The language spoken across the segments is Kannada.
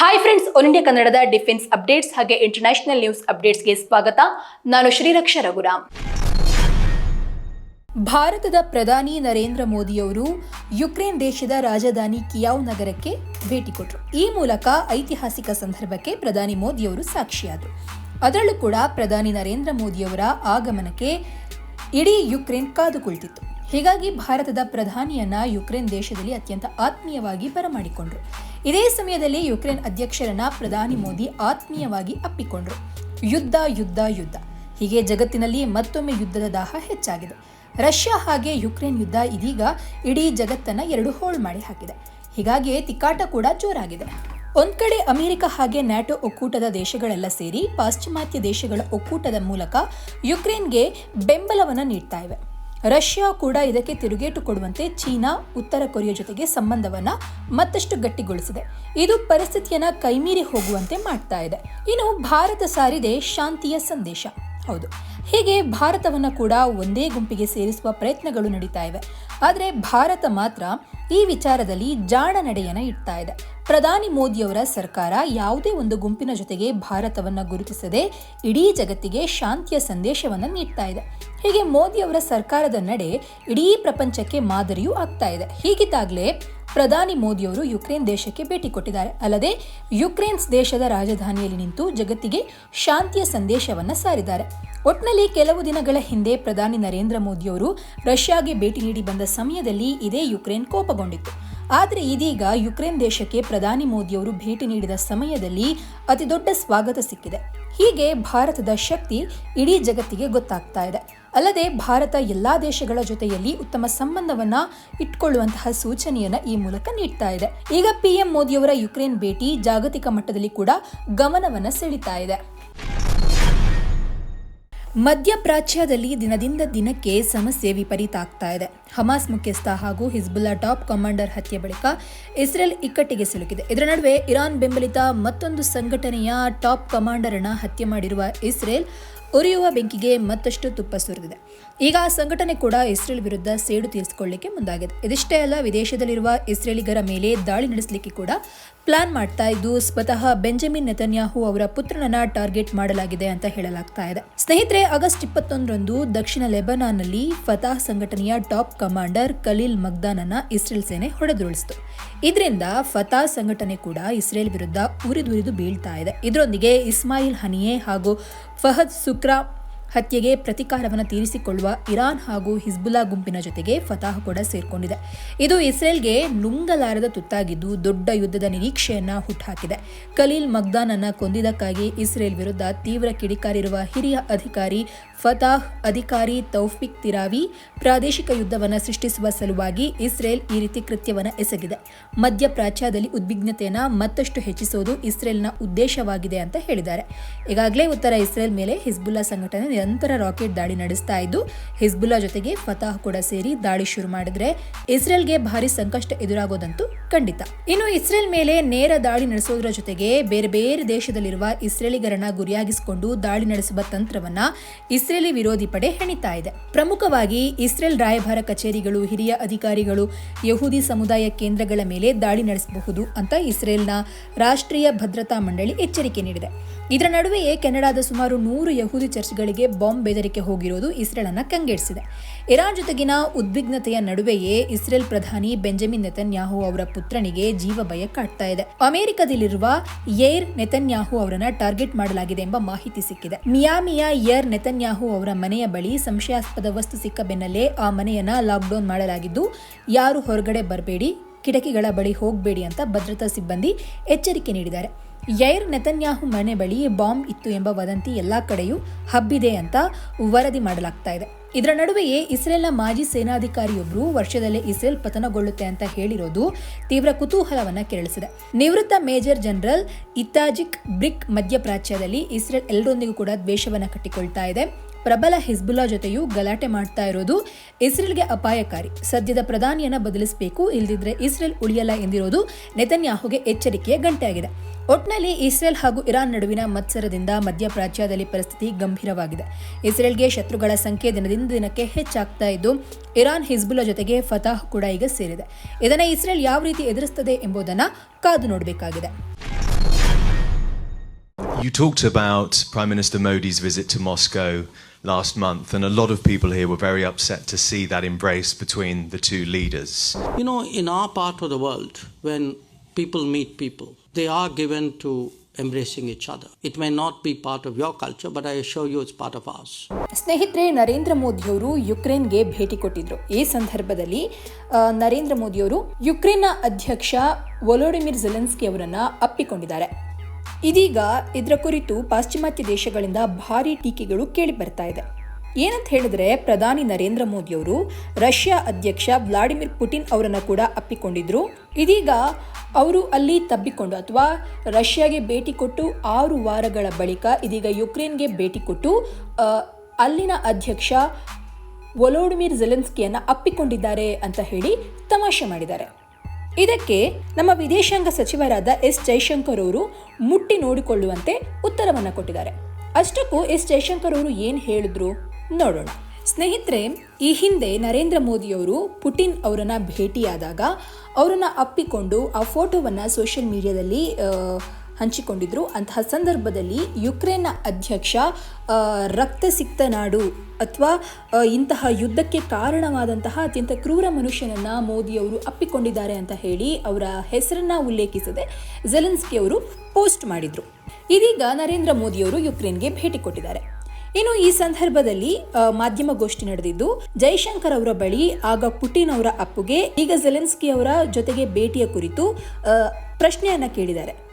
ಹಾಯ್ ಫ್ರೆಂಡ್ಸ್ ಆಲ್ ಇಂಡಿಯಾ ಕನ್ನಡದ ಡಿಫೆನ್ಸ್ ಅಪ್ಡೇಟ್ಸ್ ಹಾಗೆ ಇಂಟರ್ನ್ಯಾಷನಲ್ ನ್ಯೂಸ್ ಅಪ್ಡೇಟ್ಸ್ಗೆ ಸ್ವಾಗತ. ನಾನು ಶ್ರೀರಕ್ಷ ರಘುರಾಮ್. ಭಾರತದ ಪ್ರಧಾನಿ ನರೇಂದ್ರ ಮೋದಿಯವರು ಯುಕ್ರೇನ್ ದೇಶದ ರಾಜಧಾನಿ ಕಿಯಾವ್ ನಗರಕ್ಕೆ ಭೇಟಿ ಕೊಟ್ಟರು ಈ ಮೂಲಕ ಐತಿಹಾಸಿಕ ಸಂದರ್ಭಕ್ಕೆ ಪ್ರಧಾನಿ ಮೋದಿಯವರು ಸಾಕ್ಷಿಯಾದರು. ಅದರಲ್ಲೂ ಕೂಡ ಪ್ರಧಾನಿ ನರೇಂದ್ರ ಮೋದಿಯವರ ಆಗಮನಕ್ಕೆ ಇಡೀ ಯುಕ್ರೇನ್ ಕಾದು ಕುಳಿತಿತ್ತು ಹೀಗಾಗಿ ಭಾರತದ ಪ್ರಧಾನಿಯನ್ನ ಯುಕ್ರೇನ್ ದೇಶದಲ್ಲಿ ಅತ್ಯಂತ ಆತ್ಮೀಯವಾಗಿ ಬರಮಾಡಿಕೊಂಡ್ರು. ಇದೇ ಸಮಯದಲ್ಲಿ ಯುಕ್ರೇನ್ ಅಧ್ಯಕ್ಷರನ್ನ ಪ್ರಧಾನಿ ಮೋದಿ ಆತ್ಮೀಯವಾಗಿ ಅಪ್ಪಿಕೊಂಡರು. ಯುದ್ಧ ಯುದ್ಧ ಯುದ್ಧ. ಹೀಗೆ ಜಗತ್ತಿನಲ್ಲಿ ಮತ್ತೊಮ್ಮೆ ಯುದ್ಧದ ದಾಹ ಹೆಚ್ಚಾಗಿದೆ. ರಷ್ಯಾ ಹಾಗೆ ಯುಕ್ರೇನ್ ಯುದ್ಧ ಇದೀಗ ಇಡೀ ಜಗತ್ತನ್ನು ಎರಡು ಹೋಳ್ ಮಾಡಿ ಹಾಕಿದೆ. ಹೀಗಾಗಿ ತಿಕ್ಕಾಟ ಕೂಡ ಜೋರಾಗಿದೆ. ಒಂದ್ ಕಡೆ ಅಮೆರಿಕ ಹಾಗೆ ನ್ಯಾಟೋ ಒಕ್ಕೂಟದ ದೇಶಗಳೆಲ್ಲ ಸೇರಿ ಪಾಶ್ಚಿಮಾತ್ಯ ದೇಶಗಳ ಒಕ್ಕೂಟದ ಮೂಲಕ ಯುಕ್ರೇನ್ಗೆ ಬೆಂಬಲವನ್ನು ನೀಡ್ತಾ ಇವೆ. ರಷ್ಯಾ ಕೂಡ ಇದಕ್ಕೆ ತಿರುಗೇಟು ಕೊಡುವಂತೆ ಚೀನಾ, ಉತ್ತರ ಕೊರಿಯಾ ಜೊತೆಗೆ ಸಂಬಂಧವನ್ನ ಮತ್ತಷ್ಟು ಗಟ್ಟಿಗೊಳಿಸಿದೆ. ಇದು ಪರಿಸ್ಥಿತಿಯನ್ನ ಕೈಮೀರಿ ಹೋಗುವಂತೆ ಮಾಡ್ತಾ ಇದೆ. ಇನ್ನು ಭಾರತ ಸಾರಿದೆ ಶಾಂತಿಯ ಸಂದೇಶ. ಹೌದು. ಹೀಗೆ ಭಾರತವನ್ನು ಕೂಡ ಒಂದೇ ಗುಂಪಿಗೆ ಸೇರಿಸುವ ಪ್ರಯತ್ನಗಳು ನಡೀತಾ ಇವೆ. ಆದರೆ ಭಾರತ ಮಾತ್ರ ಈ ವಿಚಾರದಲ್ಲಿ ಜಾಣ ನಡೆಯನ್ನು ಇಡ್ತಾ ಇದೆ. ಪ್ರಧಾನಿ ಮೋದಿಯವರ ಸರ್ಕಾರ ಯಾವುದೇ ಒಂದು ಗುಂಪಿನ ಜೊತೆಗೆ ಭಾರತವನ್ನು ಗುರುತಿಸದೆ ಇಡೀ ಜಗತ್ತಿಗೆ ಶಾಂತಿಯ ಸಂದೇಶವನ್ನು ನೀಡ್ತಾ ಇದೆ. ಹೀಗೆ ಮೋದಿಯವರ ಸರ್ಕಾರದ ನಡೆ ಇಡೀ ಪ್ರಪಂಚಕ್ಕೆ ಮಾದರಿಯೂ ಆಗ್ತಾ ಇದೆ. ಹೀಗಿದ್ದಾಗಲೇ ಪ್ರಧಾನಿ ಮೋದಿಯವರು ಯುಕ್ರೇನ್ ದೇಶಕ್ಕೆ ಭೇಟಿ ಕೊಟ್ಟಿದ್ದಾರೆ. ಅಲ್ಲದೆ ಯುಕ್ರೇನ್ಸ್ ದೇಶದ ರಾಜಧಾನಿಯಲ್ಲಿ ನಿಂತು ಜಗತ್ತಿಗೆ ಶಾಂತಿಯ ಸಂದೇಶವನ್ನು ಸಾರಿದ್ದಾರೆ. ಒಟ್ನಲ್ಲಿ ಕೆಲವು ದಿನಗಳ ಹಿಂದೆ ಪ್ರಧಾನಿ ನರೇಂದ್ರ ಮೋದಿಯವರು ರಷ್ಯಾಗೆ ಭೇಟಿ ನೀಡಿ ಬಂದ ಸಮಯದಲ್ಲಿ ಇದೇ ಯುಕ್ರೇನ್ ಕೋಪಗೊಂಡಿತ್ತು. ಆದರೆ ಇದೀಗ ಯುಕ್ರೇನ್ ದೇಶಕ್ಕೆ ಪ್ರಧಾನಿ ಮೋದಿಯವರು ಭೇಟಿ ನೀಡಿದ ಸಮಯದಲ್ಲಿ ಅತಿದೊಡ್ಡ ಸ್ವಾಗತ ಸಿಕ್ಕಿದೆ. ಹೀಗೆ ಭಾರತದ ಶಕ್ತಿ ಇಡೀ ಜಗತ್ತಿಗೆ ಗೊತ್ತಾಗ್ತಾ ಇದೆ. ಅಲ್ಲದೆ ಭಾರತ ಎಲ್ಲ ದೇಶಗಳ ಜೊತೆಯಲ್ಲಿ ಉತ್ತಮ ಸಂಬಂಧವನ್ನ ಇಟ್ಕೊಳ್ಳುವಂತಹ ಸೂಚನೆಯನ್ನ ಈ ಮೂಲಕ ನೀಡ್ತಾ ಇದೆ. ಈಗ ಪಿಎಂ ಮೋದಿಯವರ ಯುಕ್ರೇನ್ ಭೇಟಿ ಜಾಗತಿಕ ಮಟ್ಟದಲ್ಲಿ ಕೂಡ ಗಮನವನ್ನ ಸೆಳೀತಾ ಇದೆ. ಮಧ್ಯಪ್ರಾಚ್ಯದಲ್ಲಿ ದಿನದಿಂದ ದಿನಕ್ಕೆ ಸಮಸ್ಯೆ ವಿಪರೀತ ಆಗ್ತಾ ಇದೆ. ಹಮಾಸ್ ಮುಖ್ಯಸ್ಥ ಹಾಗೂ ಹಿಜ್ಬುಲ್ಲಾ ಟಾಪ್ ಕಮಾಂಡರ್ ಹತ್ಯೆ ಬಳಿಕ ಇಸ್ರೇಲ್ ಇಕ್ಕಟ್ಟಿಗೆ ಸಿಲುಕಿದೆ. ಇದರ ನಡುವೆ ಇರಾನ್ ಬೆಂಬಲಿತ ಮತ್ತೊಂದು ಸಂಘಟನೆಯ ಟಾಪ್ ಕಮಾಂಡರ್ ಅನ್ನ ಹತ್ಯೆ ಮಾಡಿರುವ ಇಸ್ರೇಲ್ ಉರಿಯುವ ಬೆಂಕಿಗೆ ಮತ್ತಷ್ಟು ತುಪ್ಪ ಸುರಿದಿದೆ. ಈಗ ಆ ಸಂಘಟನೆ ಕೂಡ ಇಸ್ರೇಲ್ ವಿರುದ್ಧ ಸೇಡು ತೀರಿಸಿಕೊಳ್ಳಿಕ್ಕೆ ಮುಂದಾಗಿದೆ. ಇದಿಷ್ಟೇ ಅಲ್ಲ, ವಿದೇಶದಲ್ಲಿರುವ ಇಸ್ರೇಲಿಗರ ಮೇಲೆ ದಾಳಿ ನಡೆಸಲಿಕ್ಕೆ ಕೂಡ ಪ್ಲಾನ್ ಮಾಡ್ತಾ ಇದ್ದು, ಸ್ವತಃ ಬೆಂಜಮಿನ್ ನೆತನ್ಯಾಹು ಅವರ ಪುತ್ರನನ್ನ ಟಾರ್ಗೆಟ್ ಮಾಡಲಾಗಿದೆ ಅಂತ ಹೇಳಲಾಗ್ತಾ ಇದೆ. ಸ್ನೇಹಿತರೆ, ಆಗಸ್ಟ್ ಇಪ್ಪತ್ತೊಂದರಂದು ದಕ್ಷಿಣ ಲೆಬನಾನ್ನಲ್ಲಿ ಫತಾಹ್ ಸಂಘಟನೆಯ ಟಾಪ್ ಕಮಾಂಡರ್ ಖಲೀಲ್ ಮಗ್ದಾನನ್ನ ಇಸ್ರೇಲ್ ಸೇನೆ ಹೊಡೆದುರುಳಿಸಿತು. ಇದರಿಂದ ಫತಾ ಸಂಘಟನೆ ಕೂಡ ಇಸ್ರೇಲ್ ವಿರುದ್ಧ ಉರಿದುರಿದು ಬೀಳ್ತಾ ಇದೆ. ಇದರೊಂದಿಗೆ ಇಸ್ಮಾಯಿಲ್ ಹನಿಯೆ ಹಾಗೂ ಫಹದ್ ಸುಕ್ರಾ ಹತ್ಯೆಗೆ ಪ್ರತಿಕಾರವನ್ನು ತೀರಿಸಿಕೊಳ್ಳುವ ಇರಾನ್ ಹಾಗೂ ಹಿಜ್ಬುಲ್ಲಾ ಗುಂಪಿನ ಜೊತೆಗೆ ಫತಾಹ್ ಕೂಡ ಸೇರ್ಕೊಂಡಿದೆ. ಇದು ಇಸ್ರೇಲ್ಗೆ ನುಂಗಲಾರದ ತುತ್ತಾಗಿದ್ದು ದೊಡ್ಡ ಯುದ್ಧದ ನಿರೀಕ್ಷೆಯನ್ನ ಹುಟ್ಟುಹಾಕಿದೆ ಖಲೀಲ್ ಮಗ್ದಾನ್ ಅನ್ನ ಕೊಂದಿದ್ದಕ್ಕಾಗಿ ಇಸ್ರೇಲ್ ವಿರುದ್ಧ ತೀವ್ರ ಕಿಡಿಕಾರಿರುವ ಹಿರಿಯ ಅಧಿಕಾರಿ ಫತಾಹ್ ಅಧಿಕಾರಿ ತೌಫಿಕ್ ತಿರಾವಿ ಪ್ರಾದೇಶಿಕ ಯುದ್ಧವನ್ನು ಸೃಷ್ಟಿಸುವ ಸಲುವಾಗಿ ಇಸ್ರೇಲ್ ಈ ರೀತಿ ಕೃತ್ಯವನ್ನು ಎಸಗಿದೆ. ಮಧ್ಯಪ್ರಾಚ್ಯದಲ್ಲಿ ಉದ್ವಿಗ್ನತೆಯನ್ನು ಮತ್ತಷ್ಟು ಹೆಚ್ಚಿಸುವುದು ಇಸ್ರೇಲ್ನ ಉದ್ದೇಶವಾಗಿದೆ ಅಂತ ಹೇಳಿದ್ದಾರೆ. ಈಗಾಗಲೇ ಉತ್ತರ ಇಸ್ರೇಲ್ ಮೇಲೆ ಹಿಜ್ಬುಲ್ಲಾ ಸಂಘಟನೆ ನಿರಂತರ ರಾಕೆಟ್ ದಾಳಿ ನಡೆಸ್ತಾ ಇದ್ದು, ಹಿಜ್ಬುಲ್ಲಾ ಜೊತೆಗೆ ಫತಾಹ್ ಕೂಡ ಸೇರಿ ದಾಳಿ ಶುರು ಮಾಡಿದ್ರೆ ಇಸ್ರೇಲ್ಗೆ ಭಾರಿ ಸಂಕಷ್ಟ ಎದುರಾಗೋದಂತೂ ಖಂಡಿತ. ಇನ್ನು ಇಸ್ರೇಲ್ ಮೇಲೆ ನೇರ ದಾಳಿ ನಡೆಸೋದರ ಜೊತೆಗೆ ಬೇರೆ ಬೇರೆ ದೇಶದಲ್ಲಿರುವ ಇಸ್ರೇಲಿಗರನ್ನ ಗುರಿಯಾಗಿಸಿಕೊಂಡು ದಾಳಿ ನಡೆಸುವ ತಂತ್ರವನ್ನ ಇಸ್ರೇಲಿ ವಿರೋಧಿ ಪಡೆ ಹೆಣಿತಾ ಇದೆ. ಪ್ರಮುಖವಾಗಿ ಇಸ್ರೇಲ್ ರಾಯಭಾರ ಕಚೇರಿಗಳು, ಹಿರಿಯ ಅಧಿಕಾರಿಗಳು, ಯಹೂದಿ ಸಮುದಾಯ ಕೇಂದ್ರಗಳ ಮೇಲೆ ದಾಳಿ ನಡೆಸಬಹುದು ಅಂತ ಇಸ್ರೇಲ್ನ ರಾಷ್ಟ್ರೀಯ ಭದ್ರತಾ ಮಂಡಳಿ ಎಚ್ಚರಿಕೆ ನೀಡಿದೆ. ಇದರ ನಡುವೆಯೇ ಕೆನಡಾದ ಸುಮಾರು ನೂರು ಯಹೂದಿ ಚರ್ಚ್ಗಳಿಗೆ ಬಾಂಬ್ ಬೆದರಿಕೆ ಹೋಗಿರೋದು ಇಸ್ರೇಲ್ ಅನ್ನ ಕಂಗೆಡಿಸಿದೆ. ಇರಾನ್ ಜೊತೆಗಿನ ಉದ್ವಿಗ್ನತೆಯ ನಡುವೆಯೇ ಇಸ್ರೇಲ್ ಪ್ರಧಾನಿ ಬೆಂಜಮಿನ್ ನೆತನ್ಯಾಹು ಅವರ ಪುತ್ರನಿಗೆ ಜೀವ ಭಯ ಕಾಡ್ತಾ ಇದೆ. ಅಮೆರಿಕದಲ್ಲಿರುವ ಏರ್ ನೆತನ್ಯಾಹು ಅವರನ್ನ ಟಾರ್ಗೆಟ್ ಮಾಡಲಾಗಿದೆ ಎಂಬ ಮಾಹಿತಿ ಸಿಕ್ಕಿದೆ. ಮಿಯಾಮಿಯ ಏರ್ ನೆತನ್ಯಾಹು ಅವರ ಮನೆಯ ಬಳಿ ಸಂಶಯಾಸ್ಪದ ವಸ್ತು ಸಿಕ್ಕ ಬೆನ್ನಲ್ಲೇ ಆ ಮನೆಯನ್ನ ಲಾಕ್ಡೌನ್ ಮಾಡಲಾಗಿದ್ದು, ಯಾರು ಹೊರಗಡೆ ಬರಬೇಡಿ, ಕಿಟಕಿಗಳ ಬಳಿ ಹೋಗಬೇಡಿ ಅಂತ ಭದ್ರತಾ ಸಿಬ್ಬಂದಿ ಎಚ್ಚರಿಕೆ ನೀಡಿದ್ದಾರೆ. ಯೈರ್ ನೆತನ್ಯಾಹು ಮನೆ ಬಳಿ ಬಾಂಬ್ ಇತ್ತು ಎಂಬ ವದಂತಿ ಎಲ್ಲ ಕಡೆಯೂ ಹಬ್ಬಿದೆ ಅಂತ ವರದಿ ಮಾಡಲಾಗ್ತಾ ಇದೆ. ಇದರ ನಡುವೆಯೇ ಇಸ್ರೇಲ್ನ ಮಾಜಿ ಸೇನಾಧಿಕಾರಿಯೊಬ್ಬರು ವರ್ಷದಲ್ಲೇ ಇಸ್ರೇಲ್ ಪತನಗೊಳ್ಳುತ್ತೆ ಅಂತ ಹೇಳಿರೋದು ತೀವ್ರ ಕುತೂಹಲವನ್ನ ಕೆರಳಿಸಿದೆ. ನಿವೃತ್ತ ಮೇಜರ್ ಜನರಲ್ ಇತಾಜಿಕ್ ಬ್ರಿಕ್ ಮಧ್ಯಪ್ರಾಚ್ಯದಲ್ಲಿ ಇಸ್ರೇಲ್ ಎಲ್ಲರೊಂದಿಗೂ ಕೂಡ ದ್ವೇಷವನ್ನ ಕಟ್ಟಿಕೊಳ್ತಾ ಇದೆ. ಪ್ರಬಲ ಹಿಜ್ಬುಲ್ಲಾ ಜೊತೆಯೂ ಗಲಾಟೆ ಮಾಡ್ತಾ ಇರೋದು ಇಸ್ರೇಲ್ಗೆ ಅಪಾಯಕಾರಿ. ಸದ್ಯದ ಪ್ರಧಾನಿಯನ್ನ ಬದಲಿಸಬೇಕು, ಇಲ್ದಿದ್ರೆ ಇಸ್ರೇಲ್ ಉಳಿಯಲ್ಲ ಎಂದಿರೋದು ನೆತನ್ಯಾಹುಗೆ ಎಚ್ಚರಿಕೆಯ ಗಂಟೆಯಾಗಿದೆ. ಒಟ್ನಲ್ಲಿ ಇಸ್ರೇಲ್ ಹಾಗೂ ಇರಾನ್ ನಡುವಿನ ಮತ್ಸರದಿಂದ ಮಧ್ಯಪ್ರಾಚ್ಯದಲ್ಲಿ ಪರಿಸ್ಥಿತಿ ಗಂಭೀರವಾಗಿದೆ. ಇಸ್ರೇಲ್ಗೆ ಶತ್ರುಗಳ ಸಂಖ್ಯೆ ದಿನದಿಂದ ದಿನಕ್ಕೆ ಹೆಚ್ಚಾಗ್ತಾ ಇದ್ದು, ಇರಾನ್ ಹಿಜ್ಬುಲ್ಲಾ ಜೊತೆಗೆ ಫತಾಹ್ ಕೂಡ ಈಗ ಸೇರಿದೆ. ಇದನ್ನು ಇಸ್ರೇಲ್ ಯಾವ ರೀತಿ ಎದುರಿಸ್ತದೆ ಎಂಬುದನ್ನು ಕಾದು ನೋಡಬೇಕಾಗಿದೆ. You talked about Prime Minister Modi's visit to Moscow last month, and a lot of people here were very upset to see that embrace between the two leaders. You know, in our part of the world, when people meet people, they are given to embracing each other. It may not be part of your culture, but I assure you it's part of ours. ಸ್ನೇಹಿತರೆ ನರೇಂದ್ರ ಮೋದಿಯವರು ಯುಕ್ರೇನ್ಗೆ ಭೇಟಿ ಕೊಟ್ಟಿದ್ರು ಈ ಸಂದರ್ಭದಲ್ಲಿ ನರೇಂದ್ರ ಮೋದಿಯವರು ಯುಕ್ರೇನ್ನ ಅಧ್ಯಕ್ಷ ವೊಲೋಡಿಮಿರ್ ಜೆಲೆನ್ಸ್ಕಿ ಅವರನ್ನ ಅಪ್ಪಿಕೊಂಡಿದ್ದಾರೆ ಇದೀಗ ಇದರ ಕುರಿತು ಪಾಶ್ಚಿಮಾತ್ಯ ದೇಶಗಳಿಂದ ಭಾರೀ ಟೀಕೆಗಳು ಕೇಳಿ ಬರ್ತಾ ಇದೆ. ಏನಂತ ಹೇಳಿದ್ರೆ ಪ್ರಧಾನಿ ನರೇಂದ್ರ ಮೋದಿಯವರು ರಷ್ಯಾ ಅಧ್ಯಕ್ಷ ವ್ಲಾಡಿಮಿರ್ ಪುಟಿನ್ ಅವರನ್ನು ಕೂಡ ಅಪ್ಪಿಕೊಂಡಿದ್ರು. ಇದೀಗ ಅವರು ಅಲ್ಲಿ ತಬ್ಬಿಕೊಂಡು ಅಥವಾ ರಷ್ಯಾಗೆ ಭೇಟಿ ಕೊಟ್ಟು ಆರು ವಾರಗಳ ಬಳಿಕ ಇದೀಗ ಯುಕ್ರೇನ್ಗೆ ಭೇಟಿ ಕೊಟ್ಟು ಅಲ್ಲಿನ ಅಧ್ಯಕ್ಷ ವೊಲೋಡಿಮಿರ್ ಜೆಲೆನ್ಸ್ಕಿಯನ್ನು ಅಪ್ಪಿಕೊಂಡಿದ್ದಾರೆ ಅಂತ ಹೇಳಿ ತಮಾಷೆ ಮಾಡಿದ್ದಾರೆ. ಇದಕ್ಕೆ ನಮ್ಮ ವಿದೇಶಾಂಗ ಸಚಿವರಾದ ಎಸ್ ಜೈಶಂಕರ್ ಅವರು ಮುಟ್ಟಿ ನೋಡಿಕೊಳ್ಳುವಂತೆ ಉತ್ತರವನ್ನು ಕೊಟ್ಟಿದ್ದಾರೆ. ಅಷ್ಟಕ್ಕೂ ಎಸ್ ಜೈಶಂಕರ್ ಅವರು ಏನು ಹೇಳಿದ್ರು ನೋಡೋಣ. ಸ್ನೇಹಿತರೆ, ಈ ಹಿಂದೆ ನರೇಂದ್ರ ಮೋದಿಯವರು ಪುಟಿನ್ ಅವರನ್ನು ಭೇಟಿಯಾದಾಗ ಅವರನ್ನು ಅಪ್ಪಿಕೊಂಡು ಆ ಫೋಟೋವನ್ನು ಸೋಷಿಯಲ್ ಮೀಡಿಯಾದಲ್ಲಿ ಹಂಚಿಕೊಂಡಿದ್ರು. ಅಂತಹ ಸಂದರ್ಭದಲ್ಲಿ ಯುಕ್ರೇನ್ನ ಅಧ್ಯಕ್ಷ ರಕ್ತ ಸಿಕ್ತ ನಾಡು ಅಥವಾ ಇಂತಹ ಯುದ್ಧಕ್ಕೆ ಕಾರಣವಾದಂತಹ ಅತ್ಯಂತ ಕ್ರೂರ ಮನುಷ್ಯನನ್ನ ಮೋದಿಯವರು ಅಪ್ಪಿಕೊಂಡಿದ್ದಾರೆ ಅಂತ ಹೇಳಿ ಅವರ ಹೆಸರನ್ನ ಉಲ್ಲೇಖಿಸದೆ ಜೆಲೆನ್ಸ್ಕಿ ಅವರು ಪೋಸ್ಟ್ ಮಾಡಿದ್ರು. ಇದೀಗ ನರೇಂದ್ರ ಮೋದಿಯವರು ಯುಕ್ರೇನ್ಗೆ ಭೇಟಿ ಕೊಟ್ಟಿದ್ದಾರೆ. ಇನ್ನು ಈ ಸಂದರ್ಭದಲ್ಲಿ ಮಾಧ್ಯಮಗೋಷ್ಠಿ ನಡೆದಿದ್ದು, ಜೈಶಂಕರ್ ಅವರ ಬಳಿ, ಆಗ ಪುಟಿನ್ ಅವರ ಅಪ್ಪುಗೆ, ಈಗ ಜೆಲೆನ್ಸ್ಕಿ ಅವರ ಜೊತೆಗೆ ಭೇಟಿಯ ಕುರಿತು ಪ್ರಶ್ನೆಯನ್ನ ಕೇಳಿದ್ದಾರೆ.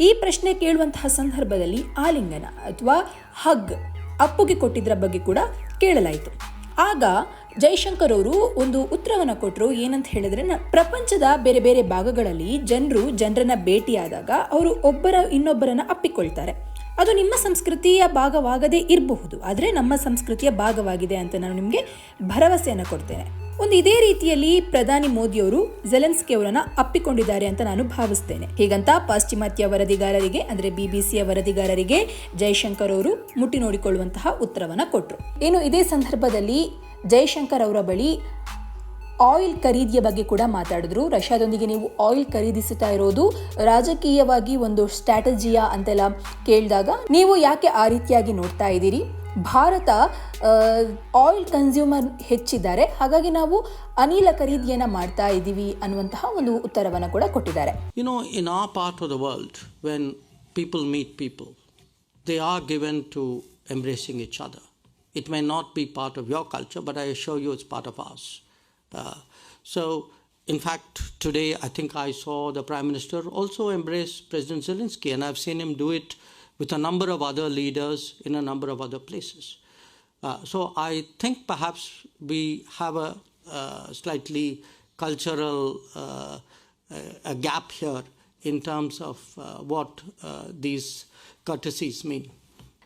ಈ ಪ್ರಶ್ನೆ ಕೇಳುವಂತಹ ಸಂದರ್ಭದಲ್ಲಿ ಆಲಿಂಗನ ಅಥವಾ ಹಗ್ ಅಪ್ಪುಗೆ ಕೊಟ್ಟಿದ್ದರ ಬಗ್ಗೆ ಕೂಡ ಕೇಳಲಾಯಿತು. ಆಗ ಜೈಶಂಕರ್ ಅವರು ಒಂದು ಉತ್ತರವನ್ನು ಕೊಟ್ಟರು ಏನಂತ ಹೇಳಿದ್ರೆ ಪ್ರಪಂಚದ ಬೇರೆ ಬೇರೆ ಭಾಗಗಳಲ್ಲಿ ಜನರು ಜನರನ್ನ ಭೇಟಿಯಾದಾಗ ಅವರು ಒಬ್ಬರ ಇನ್ನೊಬ್ಬರನ್ನ ಅಪ್ಪಿಕೊಳ್ತಾರೆ. ಅದು ನಿಮ್ಮ ಸಂಸ್ಕೃತಿಯ ಭಾಗವಾಗದೇ ಇರಬಹುದು. ಆದರೆ ನಮ್ಮ ಸಂಸ್ಕೃತಿಯ ಭಾಗವಾಗಿದೆ ಅಂತ ನಾನು ನಿಮಗೆ ಭರವಸೆಯನ್ನು ಕೊಡ್ತೇನೆ. ಒಂದು ಇದೇ ರೀತಿಯಲ್ಲಿ ಪ್ರಧಾನಿ ಮೋದಿಯವರು ಜೆಲೆನ್ಸ್ಕಿ ಅವರನ್ನ ಅಪ್ಪಿಕೊಂಡಿದ್ದಾರೆ ಅಂತ ನಾನು ಭಾವಿಸ್ತೇನೆ. ಹೀಗಂತ ಪಾಶ್ಚಿಮಾತ್ಯ ವರದಿಗಾರರಿಗೆ, ಅಂದ್ರೆ ಬಿಬಿಸಿಯ ವರದಿಗಾರರಿಗೆ ಜೈಶಂಕರ್ ಅವರು ಮುಟ್ಟಿ ನೋಡಿಕೊಳ್ಳುವಂತಹ ಉತ್ತರವನ್ನು ಕೊಟ್ಟರು ಇನ್ನು ಇದೇ ಸಂದರ್ಭದಲ್ಲಿ ಜೈಶಂಕರ್ ಅವರ ಬಳಿ ಆಯಿಲ್ ಖರೀದಿಯ ಬಗ್ಗೆ ಕೂಡ ಮಾತಾಡಿದ್ರು ರಷ್ಯಾದೊಂದಿಗೆ ನೀವು ಆಯಿಲ್ ಖರೀದಿಸುತ್ತಾ ಇರೋದು ರಾಜಕೀಯವಾಗಿ ಒಂದು ಸ್ಟ್ರಾಟಜಿಯಾ ಅಂತೆಲ್ಲ ಕೇಳಿದಾಗ ನೀವು ಯಾಕೆ ಆ ರೀತಿಯಾಗಿ ನೋಡ್ತಾ ಇದ್ದೀರಿ ಭಾರತ ಆಯಿಲ್ ಕನ್ಸ್ಯೂಮರ್ ಹೆಚ್ಚಿದ್ದಾರೆ ಹಾಗಾಗಿ ನಾವು ಅನಿಲ ಖರೀದಿಯನ್ನು ಮಾಡ್ತಾ ಇದ್ದೀವಿ ಅನ್ನುವಂತಹ ಒಂದು ಉತ್ತರವನ್ನು ಕೂಡ ಕೊಟ್ಟಿದ್ದಾರೆ you know in a part of the world when people meet people, they are given to embracing each other. It may not be part of your culture, but I assure you it's part of ours. Uh, so, in fact, today I think I saw the Prime Minister also embrace President Zelensky, and I've seen him do it with a number of other leaders in a number of other places. Uh, so I think perhaps we have a uh, slightly cultural uh, a gap here in terms of uh, what uh, these courtesies mean.